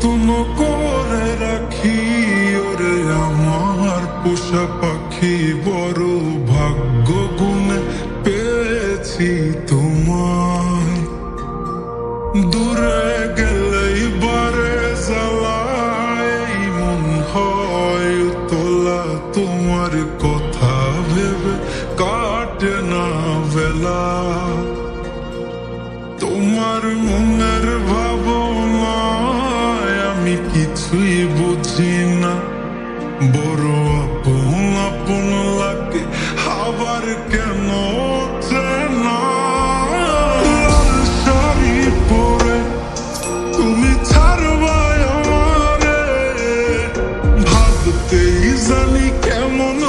যত্ন করে রাখি ওরে আমার পোষা পাখি বড় ভাগ্য গুণে পেয়েছি তোমায় দূরে গেলেই বারে জ্বালায় মন হয় তোলা তোমার কথা ভেবে কাটে না বেলা কিছুই বুঝি না বড় আপন আপন লাগে আবার কেন লাল শাড়ি পরে তুমি ছাড়বাই আমারে ভাবতেই জানি কেমন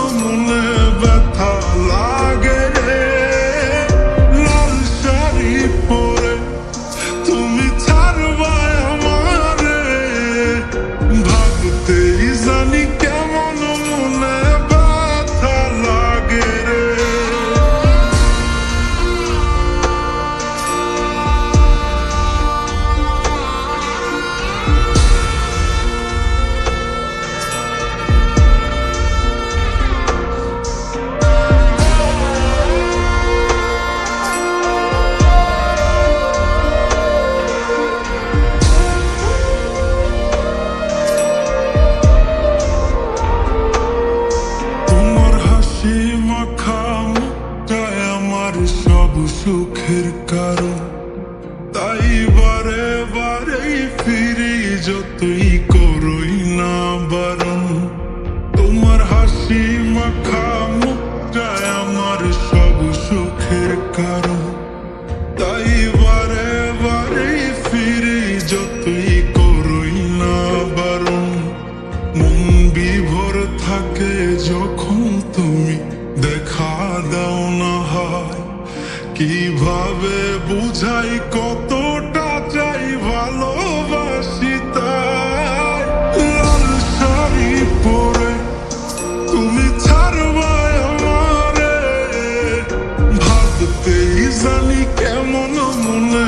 হাসি মাখা মুখটায় আমার সব সুখের কারণ। তাই বারে বারেই ফিরি যতই দাও না হয়। কীভাবে বুঝাই কতটা চাই ভালোবাসি তাই? লাল শাড়ি পরে তুমি জানি কেমন মনে